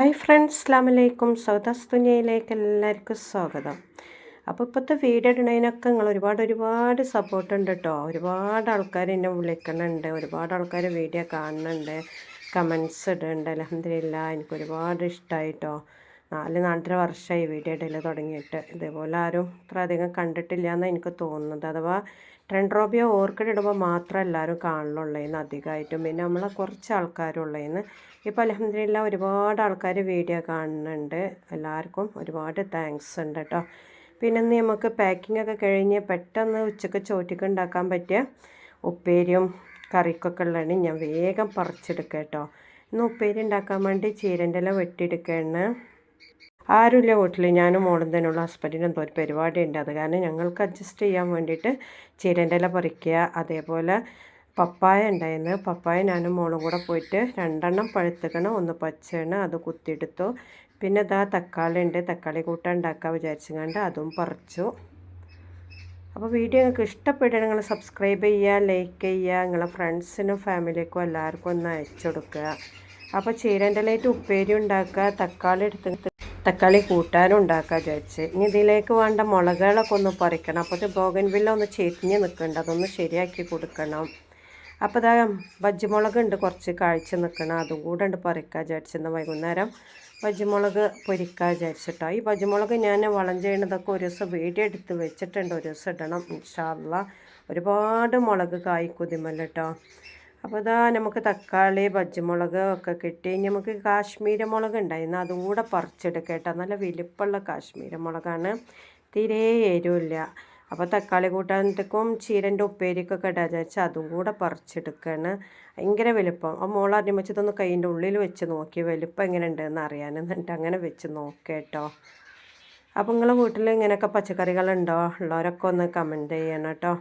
Hi friends അസ്ലാമലൈക്കും സൗദാസ് ദുനിയയിലേക്ക് എല്ലാവർക്കും സ്വാഗതം. അപ്പോൾ ഇപ്പോഴത്തെ വീഡിയോ ഇടുന്നതിനൊക്കെ നിങ്ങൾ ഒരുപാട് ഒരുപാട് സപ്പോർട്ട് ഉണ്ട് കേട്ടോ ഒരുപാട് ആൾക്കാർ എന്നെ വിളിക്കുന്നുണ്ട്. ഒരുപാട് ആൾക്കാർ വീഡിയോ കാണുന്നുണ്ട്. കമൻസ് ഇടുന്നുണ്ട്. അലഹമില്ല എനിക്ക് ഒരുപാട് ഇഷ്ടമായിട്ടോ നാല് നാലര വർഷമായി വീഡിയോ ഇടയിൽ തുടങ്ങിയിട്ട്. ഇതേപോലെ ആരും ഇത്ര അധികം കണ്ടിട്ടില്ല എന്നാണ് എനിക്ക് തോന്നുന്നത്. അഥവാ ട്രെൻഡ്രോബിയ ഓർക്കിഡ് ഇടുമ്പോൾ മാത്രം എല്ലാവരും കാണുന്നുള്ളതെന്ന് അധികമായിട്ടും പിന്നെ നമ്മളെ കുറച്ച് ആൾക്കാരുള്ളതെന്ന് ഇപ്പോൾ അലഹമില്ല ഒരുപാട് ആൾക്കാർ വീഡിയോ കാണുന്നുണ്ട്. എല്ലാവർക്കും ഒരുപാട് താങ്ക്സ് ഉണ്ട് കേട്ടോ പിന്നെ നമുക്ക് പാക്കിംഗ് ഒക്കെ കഴിഞ്ഞ് പെട്ടെന്ന് ഉച്ചയ്ക്ക് ചോറ്റിക്ക് ഉണ്ടാക്കാൻ പറ്റിയ ഉപ്പേരിയും കറിക്കൊക്കെ ഉള്ളതാണ് ഞാൻ വേഗം പറിച്ചെടുക്കാം കേട്ടോ ഇന്ന് ഉപ്പേരി ഉണ്ടാക്കാൻ വേണ്ടി ചീരന്റെ ഇല വെട്ടിയെടുക്കുകയാണ് ആരുമില്ല വീട്ടിൽ ഞാനും മോളും തന്നെയുള്ള ഹസ്ബൻഡിന് എന്തോ ഒരു പരിപാടി ഉണ്ട് അത് കാരണം ഞങ്ങൾക്ക് അഡ്ജസ്റ്റ് ചെയ്യാൻ വേണ്ടിയിട്ട് ചീരന്റെ ഇല പറിക്കുക അതേപോലെ പപ്പായ ഉണ്ടായിരുന്നു. പപ്പായ ഞാനും മോളും കൂടെ പോയിട്ട് രണ്ടെണ്ണം പഴുത്തുക്കണം. ഒന്ന് പച്ചയാണ് അത് കുത്തിയെടുത്തു. പിന്നെ ഇതാ തക്കാളി ഉണ്ട്. തക്കാളി കൂട്ടാൻ ഉണ്ടാക്കാൻ വിചാരിച്ചുകൊണ്ട് അതും പറിച്ചു. അപ്പോൾ വീഡിയോ നിങ്ങൾക്ക് ഇഷ്ടപ്പെട്ടാൽ നിങ്ങൾ സബ്സ്ക്രൈബ് ചെയ്യുക ലൈക്ക് ചെയ്യുക. നിങ്ങളുടെ ഫ്രണ്ട്സിനും ഫാമിലിക്കും എല്ലാവർക്കും ഒന്ന് അയച്ചു കൊടുക്കുക. അപ്പോൾ ചീരന്റെ ലൈറ്റ് ഉപ്പേരി ഉണ്ടാക്കുക തക്കാളി എടുത്ത് തക്കാളി കൂട്ടാനും ഉണ്ടാക്കാൻ വിചാരിച്ച്. ഇനി ഇതിലേക്ക് വേണ്ട മുളകുകളൊക്കെ ഒന്ന് പറിക്കണം. അപ്പോൾ ബോഗൻ ബോഗൻവില്ല ഒന്ന് ചെരിഞ്ഞ് നിൽക്കേണ്ട അതൊന്ന് ശരിയാക്കി കൊടുക്കണം. അപ്പോൾ ഇതാ ബജ്ജിമുളക് ഉണ്ട് കുറച്ച് കാഴ്ച നിൽക്കണം അതും കൂടെ ഉണ്ട് പറിക്കാൻ വിചാരിച്ചിരുന്ന വൈകുന്നേരം ബജ്ജിമുളക് പൊരിക്കാൻ വിചാരിച്ചിട്ടോ. ഈ ബജ്ജിമുളക് ഞാൻ വളം ചെയ്യണതൊക്കെ ഒരു ദിവസം വീഡിയോ എടുത്ത് വെച്ചിട്ടുണ്ട്. ഒരു ദിവസം ഇടണം. ഇൻഷാല്ല ഒരുപാട് മുളക് കായ് കുതിമല്ല കേട്ടോ അപ്പോൾ ഇതാ നമുക്ക് തക്കാളി പച്ചമുളക് ഒക്കെ കിട്ടി. നമുക്ക് കാശ്മീരി മുളക് ഉണ്ടായിരുന്നു. അതും കൂടെ പറിച്ചെടുക്കട്ടോ നല്ല വലിപ്പമുള്ള കാശ്മീരി മുളകാണ്. തീരെ എരിവില്ല. അപ്പോൾ തക്കാളി കൂട്ടാനത്തേക്കും ചീരന്റെ ഉപ്പേരിക്കൊക്കെ ഇടാന്ന് വിചാരിച്ചാൽ അതും കൂടെ പറിച്ചെടുക്കുകയാണ് ഭയങ്കര വലുപ്പം. ആ മോൾ അരിമച്ചതൊന്ന് കൈന്റെ ഉള്ളിൽ വെച്ച് നോക്കി. വലുപ്പം എങ്ങനെ ഉണ്ടെന്ന് അറിയാൻ എന്നിട്ട് അങ്ങനെ വെച്ച് നോക്കേട്ടോ അപ്പോൾ നിങ്ങളെ വീട്ടിൽ ഇങ്ങനെയൊക്കെ പച്ചക്കറികളുണ്ടോ? ഉള്ളവരൊക്കെ ഒന്ന് കമന്റ് ചെയ്യണം കേട്ടോ.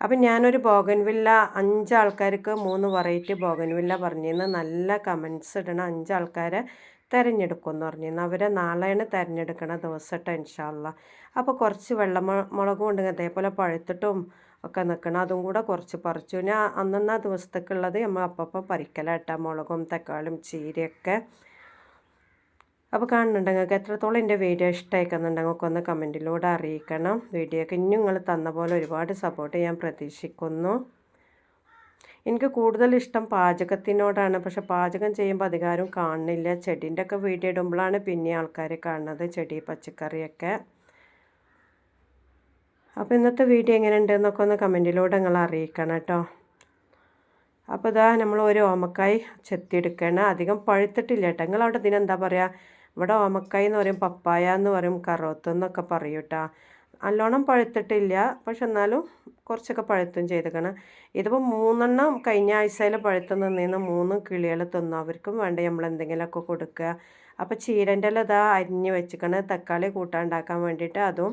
അപ്പം ഞാനൊരു ബോഗൻവില്ല അഞ്ച് ആൾക്കാർക്ക് മൂന്ന് വെറൈറ്റി ബോഗൻവില്ല പറഞ്ഞിരുന്നു. നല്ല കമൻസ് ഇടണം. അഞ്ച് ആൾക്കാരെ തിരഞ്ഞെടുക്കുമെന്ന് പറഞ്ഞിരുന്നു. അവരെ നാളെയാണ് തിരഞ്ഞെടുക്കണ ദിവസം ടെൻഷാള്ള അപ്പോൾ കുറച്ച് വെള്ളമുളകും ഉണ്ട്. അതേപോലെ പഴുത്തിട്ടും ഒക്കെ നിൽക്കണം. അതും കൂടെ കുറച്ച് പറിച്ചു. ഞാൻ അന്നന്നാ ദിവസത്തേക്കുള്ളത് നമ്മൾ അപ്പം പറിക്കലായിട്ടാണ് മുളകും തക്കാളും ചീരയൊക്കെ അപ്പോൾ കാണുന്നുണ്ട് നിങ്ങൾക്ക് എത്രത്തോളം എന്റെ വീഡിയോ ഇഷ്ടമായിക്കുന്നുണ്ടെങ്കിൽ ഒന്ന് കമന്റിലൂടെ അറിയിക്കണം. വീഡിയോക്ക് ഇനി നിങ്ങൾ തന്ന പോലെ ഒരുപാട് സപ്പോർട്ട് ഞാൻ പ്രതീക്ഷിക്കുന്നു. എനിക്ക് കൂടുതൽ ഇഷ്ടം പാചകത്തിനോടാണ്. പക്ഷെ പാചകം ചെയ്യുമ്പോൾ അധികാരം കാണുന്നില്ല. ചെടീന്റെ ഒക്കെ വീഡിയോ ഇടുമ്പോഴാണ് പിന്നെ ആൾക്കാർ കാണുന്നത് ചെടി പച്ചക്കറിയൊക്കെ അപ്പോൾ ഇന്നത്തെ വീഡിയോ എങ്ങനെ ഉണ്ടെന്നൊക്കെ ഒന്ന് കമന്റിലൂടെ നിങ്ങൾ അറിയിക്കണം കേട്ടോ. അപ്പോൾ ഇതാ നമ്മൾ ഒരു ഓമക്കായി ചെത്തിയെടുക്കണം അധികം പഴുത്തിട്ടില്ല കേട്ടോ. നിങ്ങളവിടെ ഇതിനെന്താ പറയുക ഇവിടെ ഓമക്കായി എന്ന് പറയും പപ്പായ എന്ന് പറയും കറോത്ത് എന്നൊക്കെ പറയും കേട്ടോ നല്ലോണം പഴുത്തിട്ടില്ല പക്ഷെ എന്നാലും കുറച്ചൊക്കെ പഴുത്തും ചെയ്തേക്കണം. ഇതിപ്പോൾ മൂന്നെണ്ണം കഴിഞ്ഞ ആഴ്ചയിൽ പഴുത്ത് നിന്നിന്ന് മൂന്ന് കിളികൾ തിന്നു. അവർക്കും വേണ്ട നമ്മൾ എന്തെങ്കിലുമൊക്കെ കൊടുക്കുക. അപ്പോൾ ചീരന്റെ ഇല ഇതാ അരിഞ്ഞ് വെച്ചിക്കണം. തക്കാളി കൂട്ടാണ്ടാക്കാൻ വേണ്ടിയിട്ട് അതും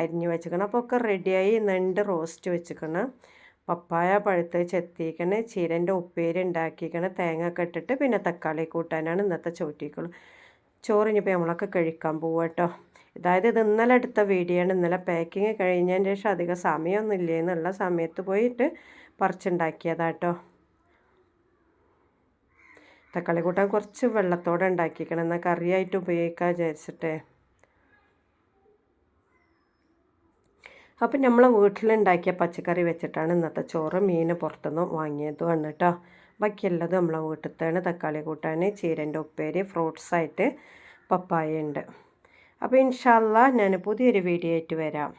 അരിഞ്ഞ് വെച്ചിക്കണം. അപ്പോൾ ഒക്കെ റെഡിയായി നെണ്ട് റോസ്റ്റ് വെച്ചിക്കണം. പപ്പായ പഴുത്ത് ചെത്തിക്കണ് ചീരന്റെ ഉപ്പേരി ഉണ്ടാക്കിക്കണം തേങ്ങ ഒക്കെ ഇട്ടിട്ട് പിന്നെ തക്കാളി കൂട്ടാനാണ് ഇന്നത്തെ ചോറ്റിക്കുള്ളൂ. ചോറിനിപ്പോൾ നമ്മളൊക്കെ കഴിക്കാൻ പോവുക കേട്ടോ അതായത് ഇത് ഇന്നലെ എടുത്ത വീഡിയോ ആണ്. ഇന്നലെ പാക്കിങ് കഴിഞ്ഞതിന് ശേഷം അധികം സമയമൊന്നും ഇല്ല. എന്നുള്ള സമയത്ത് പോയിട്ട് പറിച്ചുണ്ടാക്കിയതാട്ടോ തക്കാളി കൂട്ടാൻ കുറച്ച് വെള്ളത്തോടെ ഉണ്ടാക്കിക്കണം എന്നാൽ കറിയായിട്ട് ഉപയോഗിക്കാൻ വിചാരിച്ചിട്ടേ. അപ്പം നമ്മളെ വീട്ടിലുണ്ടാക്കിയ പച്ചക്കറി വെച്ചിട്ടാണ് ഇന്നത്തെ ചോറ് മീൻ പുറത്തുനിന്ന് വാങ്ങിയതുമാണ് കേട്ടോ ബാക്കിയുള്ളത് നമ്മളെ വീട്ടിലത്താണ് തക്കാളി കൂട്ടാൻ ചീരന്റെ ഉപ്പേരി ഫ്രൂട്ട്സായിട്ട് പപ്പായ ഉണ്ട്. അപ്പോൾ ഇൻഷാല്ല ഞാൻ പുതിയൊരു വീഡിയോ ആയിട്ട് വരാം.